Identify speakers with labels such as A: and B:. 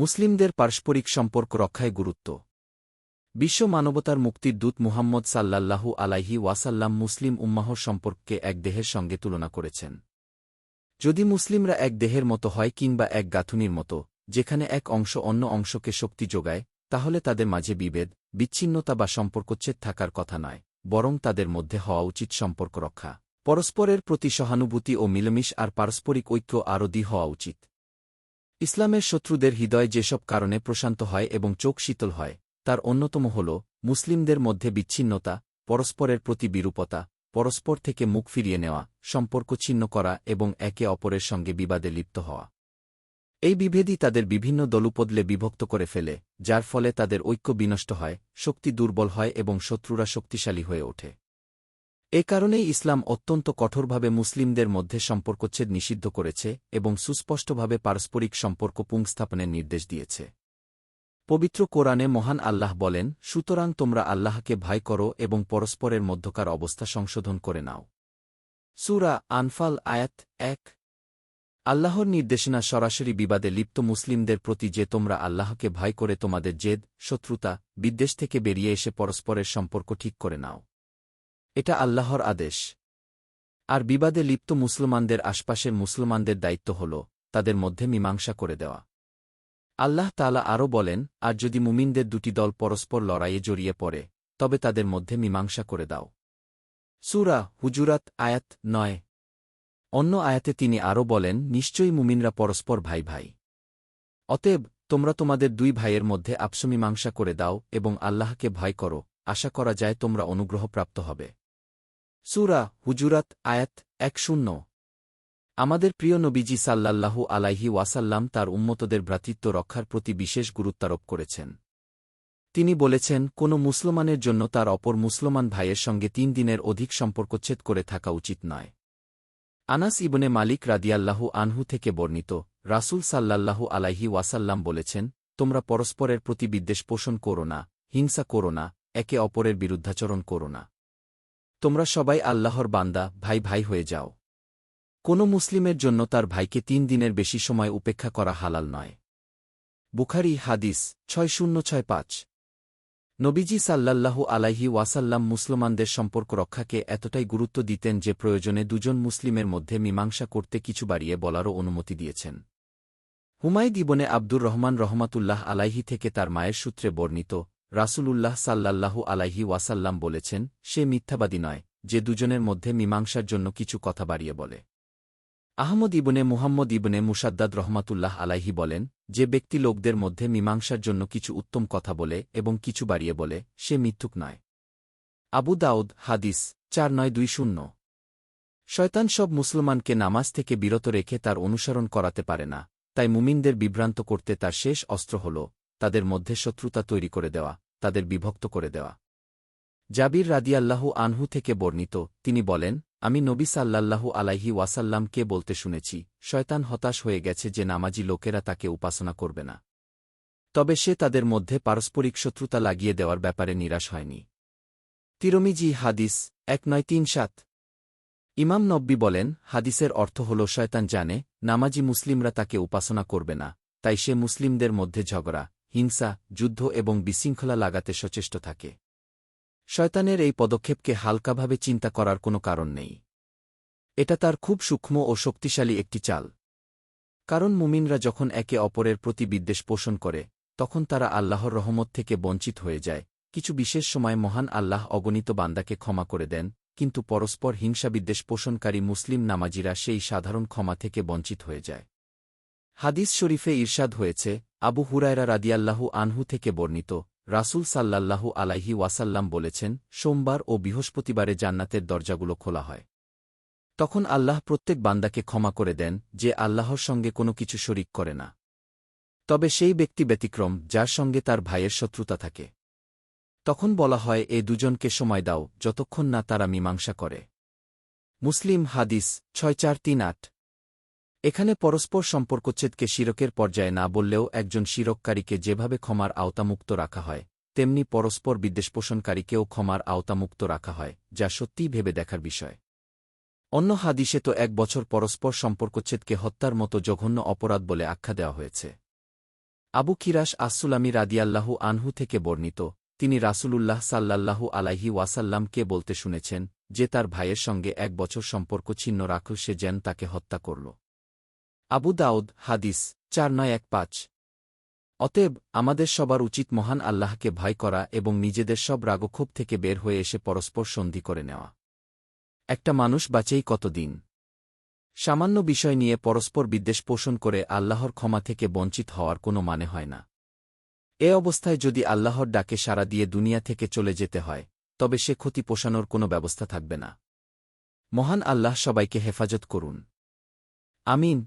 A: মুসলিমদের পারস্পরিক সম্পর্ক রক্ষায় গুরুত্ব। বিশ্ব মানবতার মুক্তির দূত মুহাম্মদ সাল্লাল্লাহু আলাইহি ওয়াসাল্লাম মুসলিম উম্মাহর সম্পর্ককে এক দেহের সঙ্গে তুলনা করেছেন। যদি মুসলিমরা এক দেহের মতো হয় কিংবা এক গাঁথুনির মতো, যেখানে এক অংশ অন্য অংশকে শক্তি যোগায়, তাহলে তাদের মাঝে বিভেদ, বিচ্ছিন্নতা বা সম্পর্কচ্ছেদ থাকার কথা নয়, বরং তাদের মধ্যে হওয়া উচিত সম্পর্ক রক্ষা। পরস্পরের প্রতি সহানুভূতি ও মিলমিশ আর পারস্পরিক ঐক্য আরও দি হওয়া উচিত। ইসলামের শত্রুদের হৃদয় যেসব কারণে প্রশান্ত হয় এবং চোখ শীতল হয়, তার অন্যতম হল মুসলিমদের মধ্যে বিচ্ছিন্নতা, পরস্পরের প্রতি বিরূপতা, পরস্পর থেকে মুখ ফিরিয়ে নেওয়া, সম্পর্ক ছিন্ন করা এবং একে অপরের সঙ্গে বিবাদে লিপ্ত হওয়া। এই বিভেদই তাদের বিভিন্ন দলুপদলে বিভক্ত করে ফেলে, যার ফলে তাদের ঐক্য বিনষ্ট হয়, শক্তি দুর্বল হয় এবং শত্রুরা শক্তিশালী হয়ে ওঠে। এ কারণেই ইসলাম অত্যন্ত কঠোরভাবে মুসলিমদের মধ্যে সম্পর্কচ্ছেদ নিষিদ্ধ করেছে এবং সুস্পষ্টভাবে পারস্পরিক সম্পর্ক পুংস্থাপনের নির্দেশ দিয়েছে। পবিত্র কোরআনে মহান আল্লাহ বলেন, সুতরাং তোমরা আল্লাহকে ভয় করো এবং পরস্পরের মধ্যকার অবস্থা সংশোধন করে নাও। সুরা আনফাল আয়াত এক। আল্লাহর নির্দেশনা সরাসরি বিবাদে লিপ্ত মুসলিমদের প্রতি যে তোমরা আল্লাহকে ভয় করে তোমাদের জেদ, শত্রুতা, বিদ্বেষ থেকে বেরিয়ে এসে পরস্পরের সম্পর্ক ঠিক করে নাও। এটা আল্লাহর আদেশ। আর বিবাদে লিপ্ত মুসলমানদের আশপাশের মুসলমানদের দায়িত্ব হল তাদের মধ্যে মীমাংসা করে দেওয়া। আল্লাহ তালা আরও বলেন, আর যদি মুমিনদের দুটি দল পরস্পর লড়াইয়ে জড়িয়ে পড়ে, তবে তাদের মধ্যে মীমাংসা করে দাও। সুরা হুজুরাত আয়াত নয়। অন্য আয়াতে তিনি আরও বলেন, নিশ্চয়ই মুমিনরা পরস্পর ভাই ভাই। অতএব, তোমরা তোমাদের দুই ভাইয়ের মধ্যে আপসমীমাংসা করে দাও এবং আল্লাহকে ভয় করো। আশা করা যায় তোমরা অনুগ্রহপ্রাপ্ত হবে। সুরা হুজুরাত আয়াত এক শূন্য। আমাদের প্রিয় নবীজি সাল্লাল্লাহু আলাইহি ওয়াসাল্লাম তার উম্মতদের ভ্রাতৃত্ব রক্ষার প্রতি বিশেষ গুরুত্বারোপ করেছেন। তিনি বলেছেন, কোনো মুসলমানের জন্য তার অপর মুসলমান ভাইয়ের সঙ্গে তিন দিনের অধিক সম্পর্কচ্ছেদ করে থাকা উচিত নয়। আনাস ইবনে মালিক রাদিয়াল্লাহু আনহু থেকে বর্ণিত, রাসুল সাল্লাল্লাহু আলাইহি ওয়াসাল্লাম বলেছেন, তোমরা পরস্পরের প্রতি বিদ্বেষ পোষণ করো না, হিংসা করো না, একে অপরের বিরুদ্ধাচরণ করো না। তোমরা সবাই আল্লাহর বান্দা, ভাই ভাই হয়ে যাও। কোনো মুসলিমের জন্য তার ভাইকে তিন দিনের বেশি সময় উপেক্ষা করা হালাল নয়। বুখারি হাদিস, ছয় শূন্য ছয় পাঁচ। নবীজি সাল্লাল্লাহু আলাইহি ওয়াসাল্লাম মুসলমানদের সম্পর্ক রক্ষাকে এতটাই গুরুত্ব দিতেন যে প্রয়োজনে দুজন মুসলিমের মধ্যে মীমাংসা করতে কিছু বাড়িয়ে বলারও অনুমতি দিয়েছেন। হুমায়দ ইবনে আব্দুর রহমান রহমাতুল্লাহ আলাইহি থেকে তার মায়ের সূত্রে বর্ণিত রাসূলুল্লাহ সাল্লাল্লাহু আলাইহি ওয়াসাল্লাম বলেছেন, সে মিথ্যাবাদী নয়, যে দুজনের মধ্যে মীমাংসার জন্য কিছু কথা বাড়িয়ে বলে। আহমদ ইবনে মুহাম্মদ ইবনে মুসাদ্দাদ রহমাতুল্লাহ আলাইহি বলেন, যে ব্যক্তি লোকদের মধ্যে মীমাংসার জন্য কিছু উত্তম কথা বলে এবং কিছু বাড়িয়ে বলে, সে মিথ্যুক নয়। আবু দাউদ, হাদিস, চার নয় দুই শূন্য। শয়তান সব মুসলমানকে নামাজ থেকে বিরত রেখে তার অনুসরণ করাতে পারে না, তাই মুমিনদের বিভ্রান্ত করতে তার শেষ অস্ত্র হল তাদের মধ্যে শত্রুতা তৈরি করে দেওয়া, তাদের বিভক্ত করে দেওয়া। জাবির রাদিয়াল্লাহু আনহু থেকে বর্ণিত, তিনি বলেন, আমি নবী সাল্লাল্লাহু আলাইহি ওয়াসাল্লামকে বলতে শুনেছি, শয়তান হতাশ হয়ে গেছে যে নামাজি লোকেরা তাকে উপাসনা করবে না। তবে সে তাদের মধ্যে পারস্পরিক শত্রুতা লাগিয়ে দেওয়ার ব্যাপারে নিরাশ হয়নি। তিরমিজি হাদিস এক নয় তিন সাত। ইমাম নব্বী বলেন, হাদিসের অর্থ হল শয়তান জানে, নামাজি মুসলিমরা তাকে উপাসনা করবে না, তাই সে মুসলিমদের মধ্যে ঝগড়া হিংসা, যুদ্ধ এবং বিশৃঙ্খলা লাগাতে সচেষ্ট থাকে। শয়তানের এই পদক্ষেপকে হালকাভাবে চিন্তা করার কোনো কারণ নেই। এটা তার খুব সূক্ষ্ম ও শক্তিশালী একটি চাল। কারণ মুমিনরা যখন একে অপরের প্রতি বিদ্বেষ পোষণ করে, তখন তারা আল্লাহর রহমত থেকে বঞ্চিত হয়ে যায়। কিছু বিশেষ সময় মহান আল্লাহ অগণিত বান্দাকে ক্ষমা করে দেন, কিন্তু পরস্পর হিংসা বিদ্বেষ পোষণকারী মুসলিম নামাজিরা সেই সাধারণ ক্ষমা থেকে বঞ্চিত হয়ে যায়। হাদিস শরীফে ঈর্ষাদ হয়েছে আবু হুরায়রা রাদিয়াল্লাহু আনহু থেকে বর্ণিত, রাসুল সাল্লাল্লাহু আলাইহি ওয়াসাল্লাম বলেছেন, সোমবার ও বৃহস্পতিবারে জান্নাতের দরজাগুলো খোলা হয়। তখন আল্লাহ প্রত্যেক বান্দাকে ক্ষমা করে দেন, যে আল্লাহর সঙ্গে কোনো কিছু শরিক করে না। তবে সেই ব্যক্তি ব্যতিক্রম, যার সঙ্গে তার ভাইয়ের শত্রুতা থাকে। তখন বলা হয়, এ দুজনকে সময় দাও, যতক্ষণ না তারা মীমাংসা করে। মুসলিম হাদিস, ছয় চার তিন আট। এখানে পরস্পর সম্পর্কচ্ছেদকে শিরকের পর্যায়ে না বললেও একজন শিরককারীকে যেভাবে ক্ষমার আওতামুক্ত রাখা হয়, তেমনি পরস্পর বিদ্বেষপোষণকারীকেও ক্ষমার আওতামুক্ত রাখা হয়, যা সত্যিই ভেবে দেখার বিষয়। অন্য হাদিসে তো এক বছর পরস্পর সম্পর্কচ্ছেদকে হত্যার মতো জঘন্য অপরাধ বলে আখ্যা দেওয়া হয়েছে। আবু কিরাস আসুলামি রাদিয়াল্লাহু আনহু থেকে বর্ণিত, তিনি রাসূলুল্লাহ সাল্লাল্লাহু আলাইহি ওয়াসাল্লামকে বলতে শুনেছেন যে তার ভাইয়ের সঙ্গে এক বছর সম্পর্ক ছিন্ন রাখল সে যেন তাকে হত্যা করল। আবু দাউদ, হাদিস, চার নয় এক পাঁচ। অতএব, আমাদের সবার উচিত মহান আল্লাহকে ভয় করা এবং নিজেদের সব রাগক্ষোভ থেকে বের হয়ে এসে পরস্পর সন্ধি করে নেওয়া। একটা মানুষ বাঁচেই কতদিন? সামান্য বিষয় নিয়ে পরস্পর বিদ্বেষ পোষণ করে আল্লাহর ক্ষমা থেকে বঞ্চিত হওয়ার কোনো মানে হয় না। এ অবস্থায় যদি আল্লাহর ডাকে সাড়া দিয়ে দুনিয়া থেকে চলে যেতে হয়, তবে সে ক্ষতি পোষানোর কোনো ব্যবস্থা থাকবে না। মহান আল্লাহ সবাইকে হেফাজত করুন। আমিন।